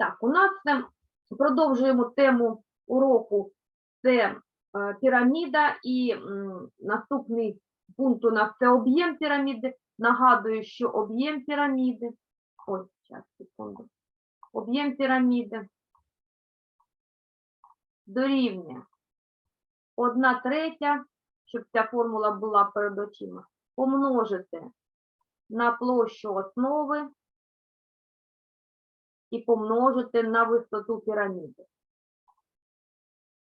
Так, у нас продовжуємо тему уроку це е, піраміда, і наступний пункт у нас це об'єм піраміди. Нагадую, що об'єм піраміди, ось зараз, секунду, об'єм піраміди дорівнює 1 третя, щоб ця формула була перед очима, помножити на площу основи і помножити на висоту піраміди.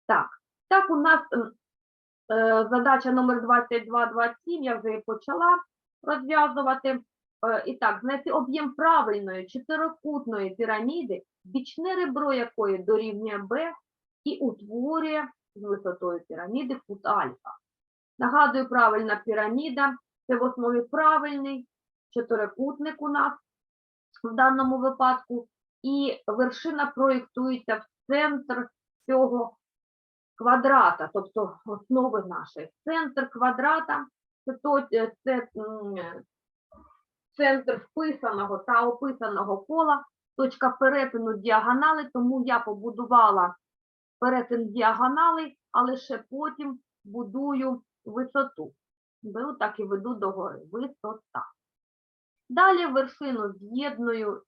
Так, так у нас е, задача номер 22-27, я вже її почала розв'язувати. Е, І так, знайти об'єм правильної чотирикутної піраміди, бічне ребро якої дорівнює Б і утворює з висотою піраміди кут альфа. Нагадую, правильна піраміда це в основі правильний чотирикутник у нас в даному випадку, і вершина проєктується в центр цього квадрата, тобто основи нашої. Центр квадрата це, то, е, це центр вписаного та описаного кола, точка перетину діагонали, тому я побудувала перетин діагонали, а лише потім будую висоту. Беру так і веду догори. Висота. Далі вершину з'єдную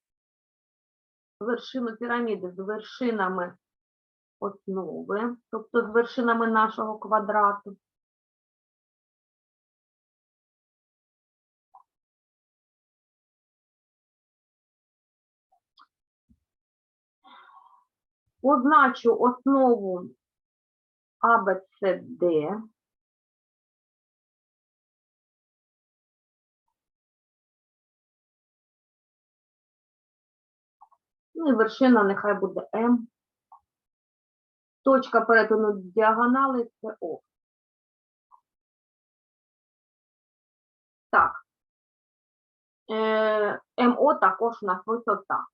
вершину піраміди з вершинами основи, тобто з вершинами нашого квадрату. Позначу основу ABCD. Ну і вершина нехай буде М. Точка перетину діагонали це О. Так. Е, МО також у нас висота.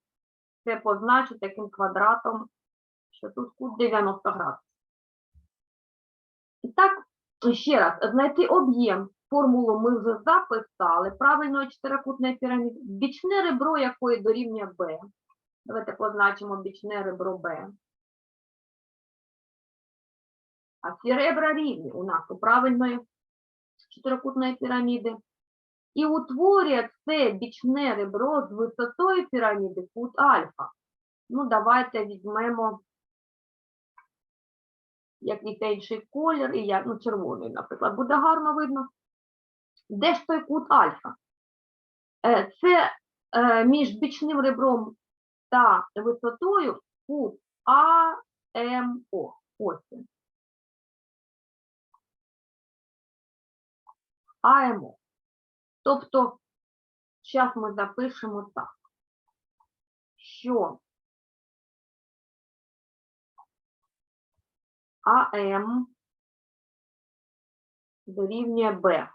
Це позначу таким квадратом, що тут кут 90 градусів. І так, ще раз, знайти об'єм. Формулу ми вже записали. Правильної чотирикутної піраміди. Бічне ребро якої дорівнює Б. Давайте позначимо бічне ребро Б. А ці ребра рівні у нас у правильної чотирикутної піраміди. І утворює це бічне ребро з висотою піраміди кут альфа. Ну, давайте візьмемо якийсь інший колір, і я, ну, червоний, наприклад, буде гарно видно. Де ж той кут альфа? Е, Це е, між бічним ребром та висотою кут АМО. Ось він. АМО. Тобто, зараз ми запишемо так, що АМ дорівнює Б.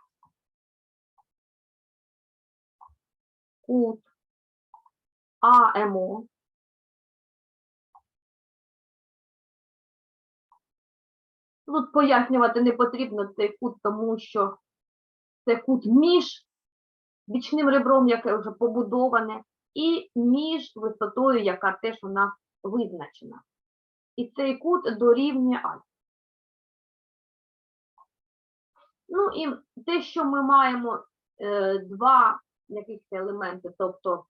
Кут АМО Тут пояснювати не потрібно цей кут, тому що це кут між бічним ребром, яке вже побудоване, і між висотою, яка теж у нас визначена. І цей кут дорівнює альфа. Ну і те, що ми маємо е, два якихось елементи, тобто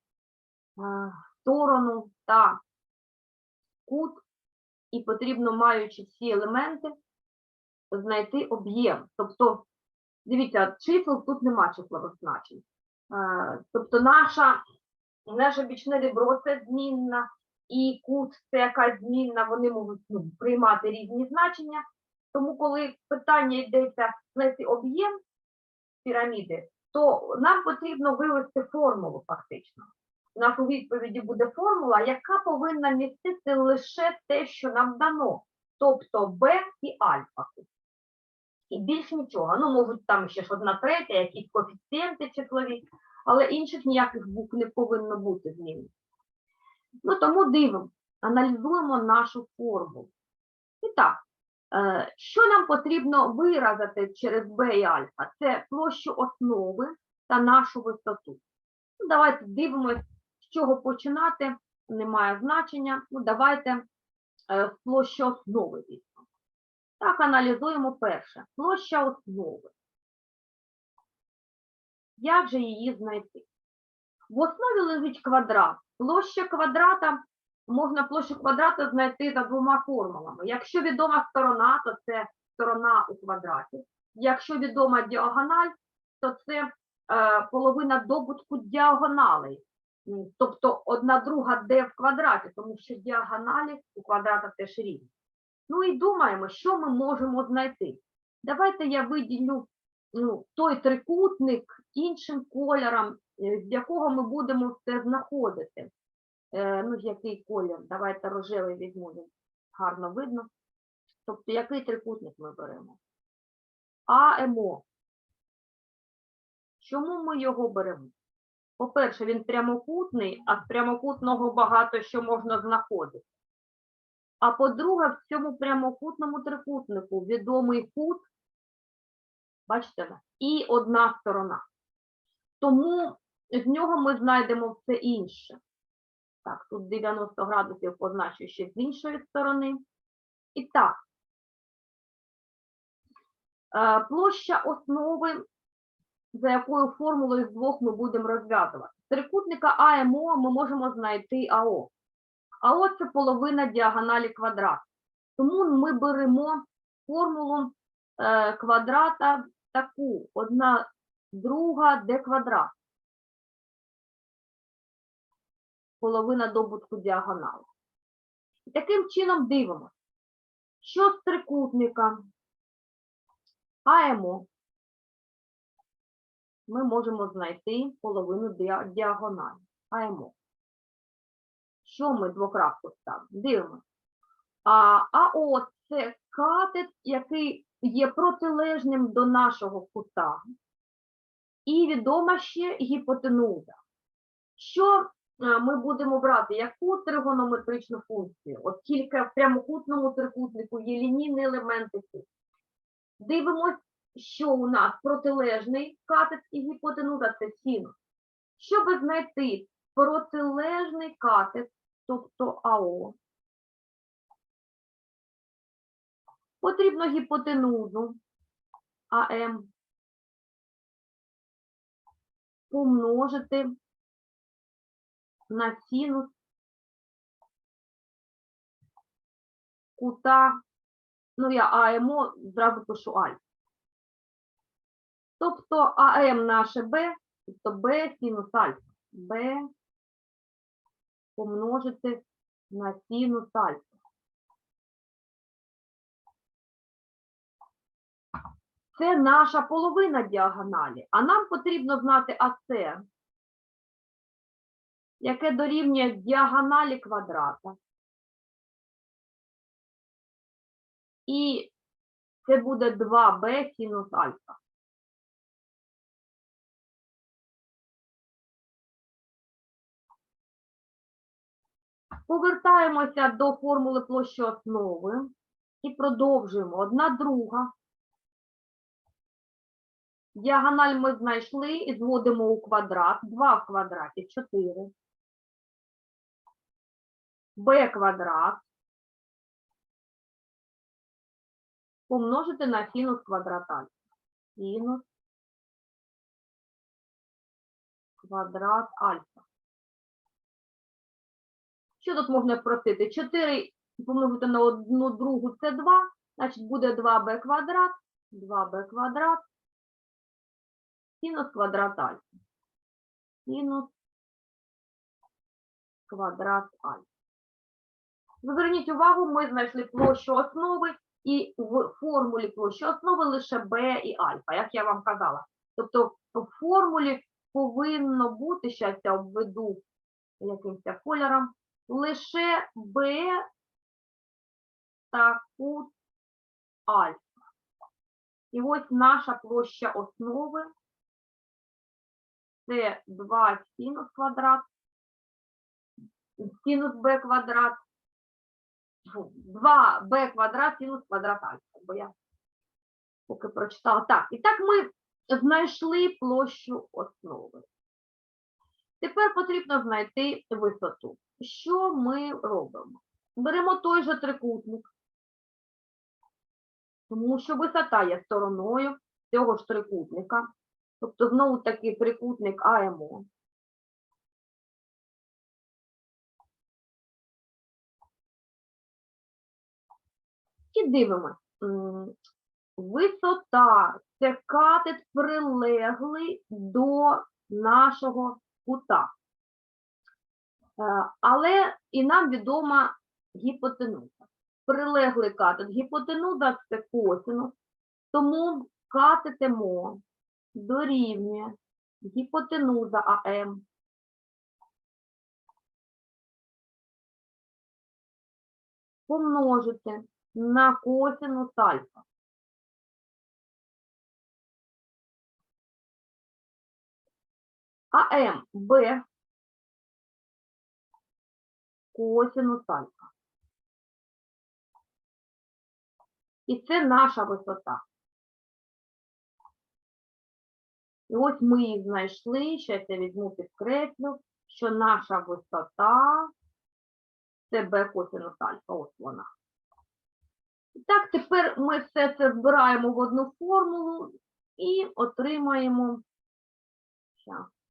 сторону та кут, і потрібно, маючи всі елементи, знайти об'єм. Тобто, дивіться, чисел тут нема числових значень. Е, Тобто наша, наше бічне ребро це змінна, і кут це якась змінна, вони можуть ну, приймати різні значення. Тому, коли питання йдеться знайти об'єм піраміди, то нам потрібно вивести формулу фактично. У нас у відповіді буде формула, яка повинна містити лише те, що нам дано, тобто b і альфа. І більш нічого. Ну, можуть там ще ж одна третя, якісь коефіцієнти числові, але інших ніяких букв не повинно бути змін. Ну, тому дивимо, аналізуємо нашу формулу. І так, е, що нам потрібно виразити через b і альфа? Це площу основи та нашу висоту. Ну, давайте дивимося, чого починати. не має значення. Ну, давайте е, площа основи візьмемо. Так, аналізуємо перше. Площа основи. Як же її знайти? В основі лежить квадрат. Площа квадрата, можна площу квадрата знайти за двома формулами. Якщо відома сторона, то це сторона у квадраті. Якщо відома діагональ, то це е, половина добутку діагоналей. М, Тобто одна друга d в квадраті, тому що діагоналі у квадрата теж рівні. Ну і думаємо, що ми можемо знайти. Давайте я виділю ну, той трикутник іншим кольором, е, з якого ми будемо це знаходити. Е, ну, який колір? Давайте рожевий візьму, гарно видно. Тобто, який трикутник ми беремо? АМО. Чому ми його беремо? По-перше, він прямокутний, а з прямокутного багато що можна знаходити. А по-друге, в цьому прямокутному трикутнику відомий кут, бачите, і одна сторона. Тому з нього ми знайдемо все інше. Так, тут 90 градусів позначу ще з іншої сторони. І так, е, площа основи, за якою формулою з двох ми будемо розв'язувати. Трикутника АМО ми можемо знайти АО. АО це половина діагоналі квадрата. Тому ми беремо формулу е, квадрата таку, одна друга d квадрат. Половина добутку діагоналу. І таким чином дивимося, що з трикутника АМО ми можемо знайти половину діа- діагоналі. АМО. Що ми двокрапку ставимо? Дивимося. А АО це катет, який є протилежним до нашого кута. І відома ще гіпотенуза. Що е, ми будемо брати? Яку тригонометричну функцію? От тільки в прямокутному трикутнику є лінійні елементи. Дивимось, що у нас протилежний катет і гіпотенуза це синус. Щоб знайти протилежний катет, тобто АО, потрібно гіпотенузу АМ помножити на синус кута, ну я АМО зразу пишу альфа. Тобто АМ наше Б, тобто Б синус альфа. Б помножити на синус альфа. Це наша половина діагоналі, а нам потрібно знати АС, яке дорівнює діагоналі квадрата. І це буде 2b синус альфа. Повертаємося до формули площі основи і продовжуємо. Одна друга. Діагональ ми знайшли і зводимо у квадрат. 2 в квадраті 4. b квадрат помножити на синус квадрат альфа. Синус квадрат альфа. Що тут можна спростити? 4 помножити на одну другу це 2, значить буде 2b квадрат, 2b квадрат, синус квадрат альфа. Синус квадрат альфа. Зверніть увагу, ми знайшли площу основи, і в формулі площі основи лише b і альфа, як я вам казала. Тобто в формулі повинно бути, зараз я обведу якимось кольором, лише b та кут альфа. І ось наша площа основи це 2 синус квадрат, синус b квадрат, 2b квадрат синус квадрат альфа, бо я поки прочитала. Так, і так ми знайшли площу основи. Тепер потрібно знайти висоту. Що ми робимо? Беремо той же трикутник, тому що висота є стороною цього ж трикутника. Тобто, знову таки трикутник АМО. І дивимося. Висота це катет прилеглий до нашого кута. Е, Але і нам відома гіпотенуза. Прилеглий катет. Гіпотенуза це косинус, тому катет дорівнює гіпотенуза АМ помножити на косинус альфа. АМ Б косинус альфа. І це наша висота. І ось ми її знайшли, ще я візьму підкреслю, що наша висота це Б косинус альфа, ось вона. І так, тепер ми все це збираємо в одну формулу і отримаємо. Щас.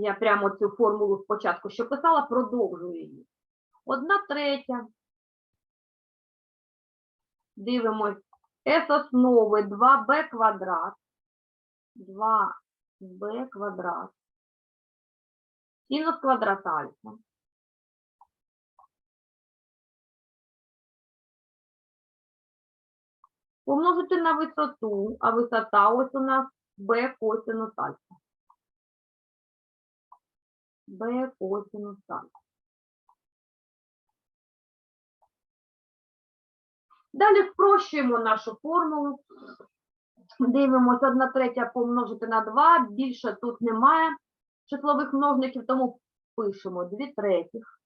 Я прямо цю формулу спочатку, що писала, продовжую її. Одна третя. Дивимось. С основи 2b квадрат. 2b квадрат. Синус квадрат альфа. Помножити на висоту, а висота ось у нас b косинус альфа. B косинус альфа. Далі спрощуємо нашу формулу. Дивимося 1 третя помножити на 2. Більше тут немає числових множників, тому пишемо 2 третіх.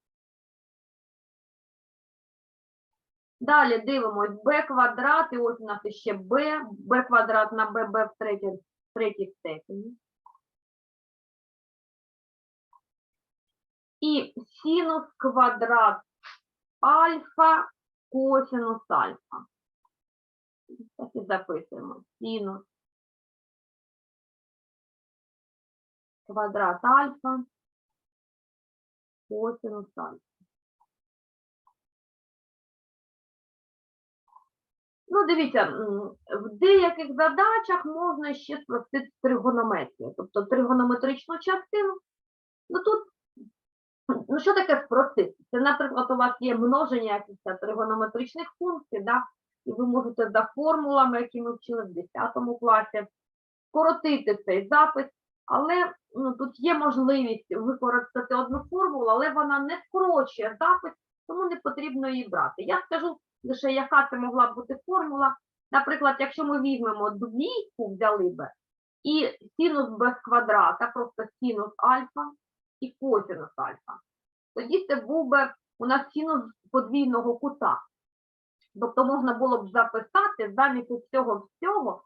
Далі дивимось b квадрат, і ось у нас ще b, b квадрат на b, b в третій, в третій степені. І синус квадрат альфа косинус альфа. Так і. Синус квадрат альфа косинус альфа. Ну, дивіться, в деяких задачах можна ще спростити тригонометрію, тобто тригонометричну частину. Ну тут, ну що таке спростити? Це, наприклад, у вас є множення якихось тригонометричних функцій, да? і ви можете за формулами, які ми вчили в 10 класі, скоротити цей запис, але ну, тут є можливість використати одну формулу, але вона не скорочує запис, тому не потрібно її брати. Я скажу лише, яка це могла бути формула. Наприклад, якщо ми візьмемо двійку, взяли би, і синус без квадрата, просто синус альфа і косинус альфа, тоді це був би у нас синус подвійного кута. Тобто можна було б записати замість цього всього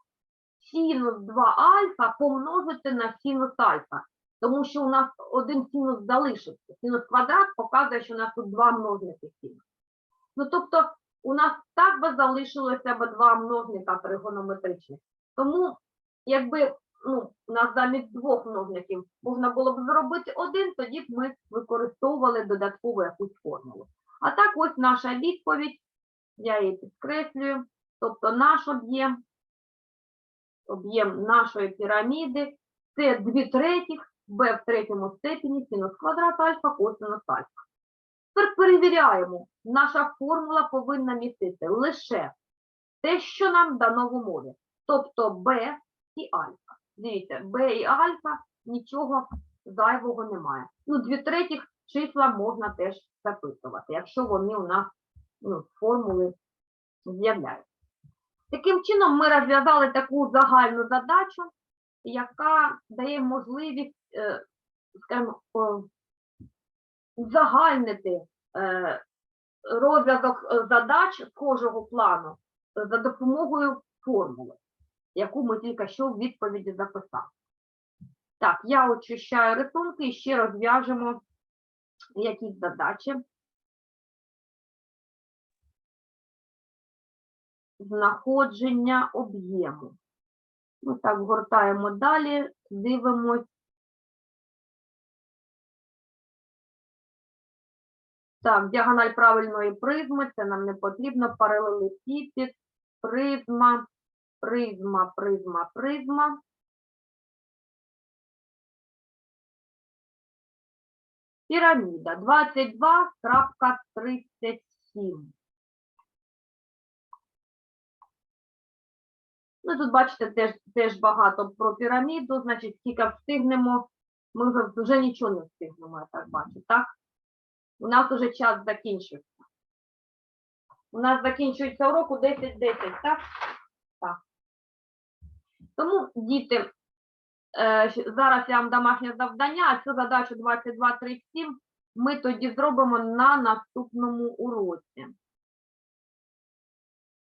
синус 2 альфа помножити на синус альфа. Тому що у нас один синус залишився. Синус квадрат показує, що у нас тут два множники синус. Ну, тобто, у нас так би залишилося б два множника тригонометричних. Тому, якби ну, нас замість двох множників можна було б зробити один, тоді б ми використовували додаткову якусь формулу. А так ось наша відповідь, я її підкреслюю, тобто наш об'єм, об'єм нашої піраміди, це 2 третіх, b в третьому степені, синус квадрат альфа, косинус альфа. Тепер перевіряємо, наша формула повинна містити лише те, що нам дано в умові, тобто b і альфа. Дивіться, b і альфа, нічого зайвого немає. Ну, дві третіх числа можна теж записувати, якщо вони у нас ну, формули з'являються. Таким чином, ми розв'язали таку загальну задачу, яка дає можливість, е, скажімо, узагальнити е, розв'язок е, задач схожого плану за допомогою формули, яку ми тільки що в відповіді записали. Так, я очищаю рисунки і ще розв'яжемо якісь задачі. Знаходження об'єму. Ми так гортаємо далі, дивимось. Так, діагональ правильної призми, це нам не потрібно. Паралелепіпід, призма, призма, призма, призма. Піраміда 22.37. Ну, тут бачите, теж, теж багато про піраміду, значить, скільки встигнемо, ми вже, вже нічого не встигнемо, я так бачу, так? У нас уже час закінчився. У нас закінчується урок у 10.10, так? Так. Тому, діти, е, зараз я вам домашнє завдання, а цю задачу 22.37 ми тоді зробимо на наступному уроці.